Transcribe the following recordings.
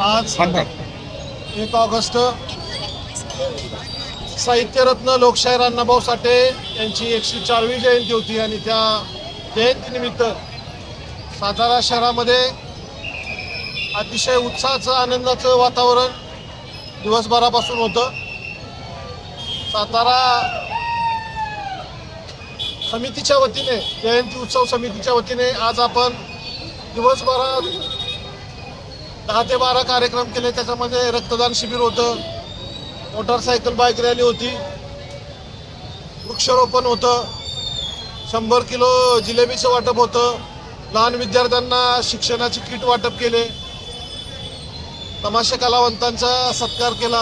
आज एक ऑगस्ट. साहित्यरत्न लोकशाहीर अण्णाभाऊ साठे यांची एकशे चारवी जयंती होती आणि त्या जयंतीनिमित्त सातारा शहरामध्ये अतिशय उत्साहाचं आनंदाचं वातावरण दिवसभरापासून होतं. सातारा समितीच्या वतीने जयंती उत्सव समितीच्या वतीने आज आपण दिवसभरात दहा ते बारा कार्यक्रम केले त्याच्यामध्ये रक्तदान शिबिर होतं मोटारसायकल बाईक रॅली होती वृक्षारोपण होतं शंभर किलो जिलेबीचं वाटप होतं लहान विद्यार्थ्यांना शिक्षणाची किट वाटप केले तमाशा कलावंतांचा सत्कार केला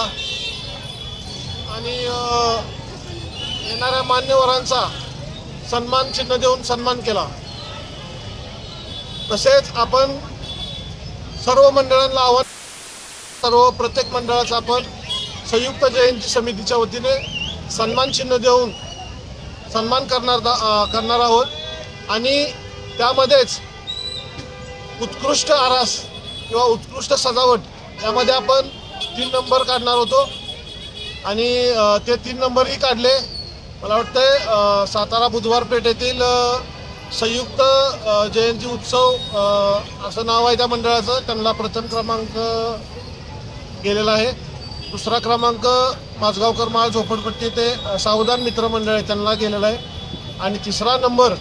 आणि येणाऱ्या मान्यवरांचा सन्मान चिन्ह देऊन सन्मान केला. तसेच आपण सर्व मंडळांना आव्हान सर्व प्रत्येक मंडळाचा आपण संयुक्त जयंती समितीच्या वतीने सन्मान चिन्ह देऊन सन्मान करणार दा- करणार आहोत. आणि त्यामध्येच उत्कृष्ट आरास किंवा उत्कृष्ट सजावट यामध्ये आपण तीन नंबर काढणार होतो. आणि ते तीन नंबरही काढले. मला वाटतंय सातारा बुधवार पेठेतील संयुक्त जयंती उत्सव असं नाव आहे त्या मंडळाचं. त्यांना प्रथम क्रमांक गेलेला आहे. दुसरा क्रमांक माझगावकर माळ झोपडपट्टी ते सावधान मित्र मंडळ आहे त्यांना गेलेला आहे. आणि तिसरा नंबर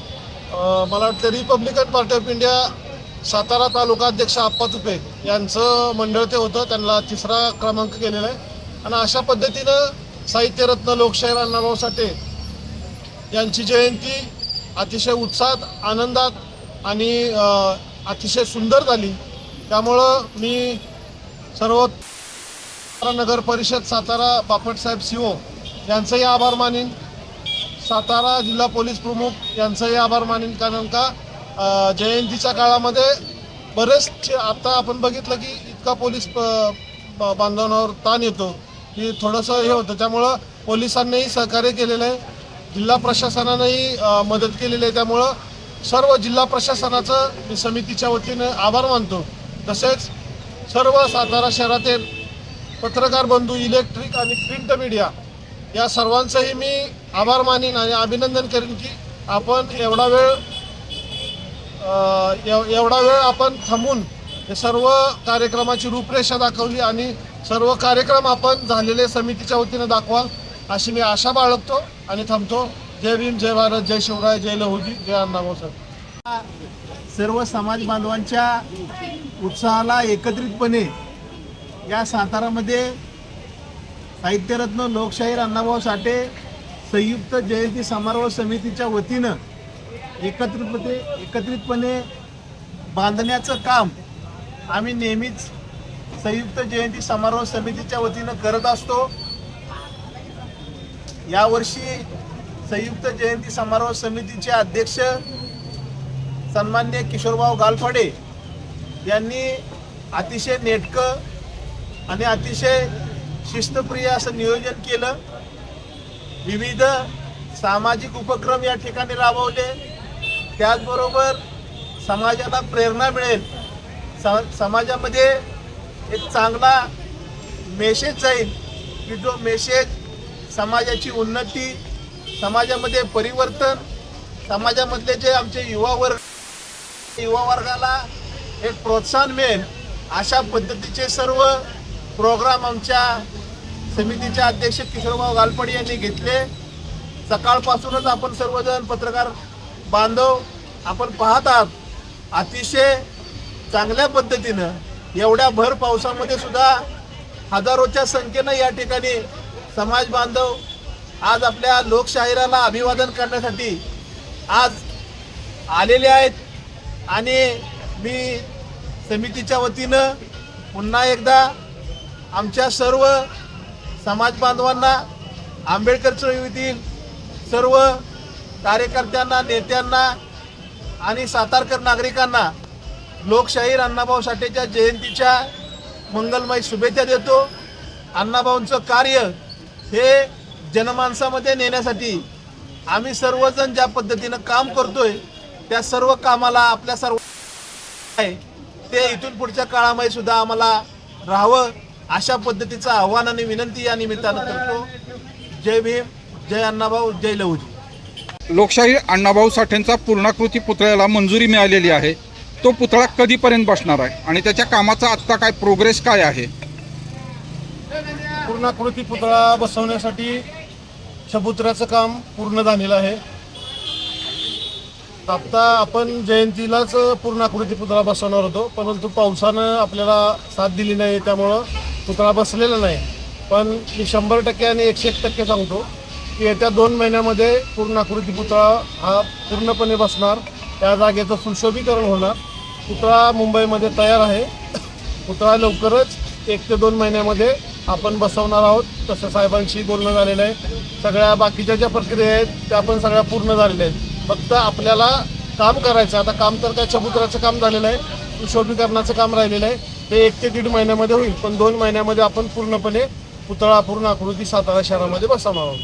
मला वाटतं Republican Party of India Satara taluka अध्यक्ष आप्पा तुपे यांचं मंडळ ते होतं. त्यांना तिसरा क्रमांक गेलेला आहे. आणि अशा पद्धतीनं साहित्यरत्न लोकशाहीर अण्णाभाऊ साठे यांची जयंती अतिशय उत्साहात आनंदात आणि अतिशय सुंदर झाली. त्यामुळं मी सर्व नगर परिषद सातारा बापटसाहेब सिओ यांचंही आभार मानीन. सातारा जिल्हा पोलीस प्रमुख यांचंही आभार मानीन. कारण का जयंतीच्या काळामध्ये बरेच आता आपण बघितलं की इतका पोलीस प- बांधवांवर ताण येतो. की थोडंसं हे होतं. त्यामुळं पोलिसांनीही सहकार्य केलेलं आहे. जिल्हा प्रशासनानंही मदत केलेली आहे. त्यामुळं सर्व जिल्हा प्रशासनाचं मी समितीच्या वतीनं आभार मानतो. तसेच सर्व सातारा शहरातील पत्रकार बंधू इलेक्ट्रिक आणि प्रिंट मीडिया या सर्वांचंही मी आभार मानीन आणि अभिनंदन करेन की आपण एवढा वेळ एव- एवढा वेळ आपण थांबून हे सर्व कार्यक्रमाची रूपरेषा दाखवली आणि सर्व कार्यक्रम आपण झालेले समितीच्या वतीनं दाखवाल. अशी मी आशा बाळगतो आणि थांबतो. जय भीम जय भारत जय शिवराय जय लहुजी जय अण्णाभाऊ हो, साहेब सर्व समाज बांधवांच्या उत्साहाला एकत्रितपणे या सातारामध्ये साहित्यरत्न लोकशाहीर अण्णाभाऊ साठे संयुक्त जयंती समारोह समितीच्या वतीनं एकत्रितपणे एकत्रितपणे बांधण्याचं काम आम्ही नेहमीच संयुक्त जयंती समारोह समितीच्या वतीनं करत असतो. यावर्षी संयुक्त जयंती समारोह समितीचे अध्यक्ष सन्मान्य किशोरभाऊ गालफाडे यांनी अतिशय नेटकं आणि अतिशय शिस्तप्रिय असं नियोजन केलं. विविध सामाजिक उपक्रम या ठिकाणी राबवले. त्याचबरोबर समाजाला प्रेरणा मिळेल. स समाजामध्ये एक चांगला मेसेज जाईल की जो मेसेज समाजाची उन्नती समाजामध्ये परिवर्तन समाजामधले जे आमचे युवा वर्ग युवा वर्गाला एक प्रोत्साहन मिळेल अशा पद्धतीचे सर्व प्रोग्राम आमच्या समितीचे अध्यक्ष किशोरभाऊ गालपडे यांनी घेतले. सकाळपासूनच आपण सर्वजण पत्रकार बांधव आपण पाहत आहात. अतिशय चांगल्या पद्धतीनं एवढ्या भर पावसामध्ये सुद्धा हजारोच्या संख्येनं या ठिकाणी समाज बांधव आज आपल्या लोकशाहिराला अभिवादन करण्यासाठी आज आलेले आहेत. आणि मी समितीच्या वतीनं पुन्हा एकदा आमच्या सर्व समाज बांधवांना आंबेडकर चळवळीतील सर्व कार्यकर्त्यांना नेत्यांना आणि सातारकर नागरिकांना लोकशाहीर अण्णाभाऊ साठेच्या जयंतीच्या मंगलमय शुभेच्छा देतो. अण्णाभाऊंचं कार्य हे जनमानसामध्ये नेण्यासाठी आम्ही सर्वजण ज्या पद्धतीनं काम करतोय त्या सर्व कामाला आपल्या सर्व आहे. ते इथून पुढच्या काळामध्ये सुद्धा आम्हाला राहावं अशा पद्धतीचं आव्हान आणि विनंती या निमित्तानं करतो. जय भीम जय अण्णाभाऊ जय लहुजी. लोकशाही अण्णाभाऊ साठेंचा पूर्णाकृती पुतळ्याला मंजुरी मिळालेली आहे. तो पुतळा कधीपर्यंत बसणार आहे? आणि त्याच्या कामाचा आत्ता काय प्रोग्रेस काय आहे? पूर्णाकृती पुतळा बसवण्यासाठी शपुत्राचं काम पूर्ण झालेलं आहे. आत्ता आपण जयंतीलाच पूर्णाकृती पुतळा बसवणार होतो परंतु पावसानं आपल्याला साथ दिली नाही त्यामुळं पुतळा बसलेला नाही. पण मी शंभर टक्के आणि एकशे एक टक्के सांगतो की येत्या दोन महिन्यामध्ये पूर्णाकृती पुतळा हा पूर्णपणे बसणार. त्या जागेचं सुशोभीकरण होणार. पुतळा मुंबईमध्ये तयार आहे. पुतळा लवकरच एक ते दोन महिन्यामध्ये आपण बसवणार आहोत. तसं साहेबांशी बोलणं झालेलं आहे. सगळ्या बाकीच्या ज्या प्रक्रिया आहेत त्या पण सगळ्या पूर्ण झालेल्या आहेत. फक्त आपल्याला काम करायचं आता काम तर काय चबुतराचं काम झालेलं आहे. सुशोभीकरणाचं काम राहिलेलं आहे. ते एक ते दीड महिन्यामध्ये होईल. पण दोन महिन्यामध्ये आपण पूर्णपणे पुतळा पूर्ण आकृती सातारा शहरामध्ये बसवणार आहोत.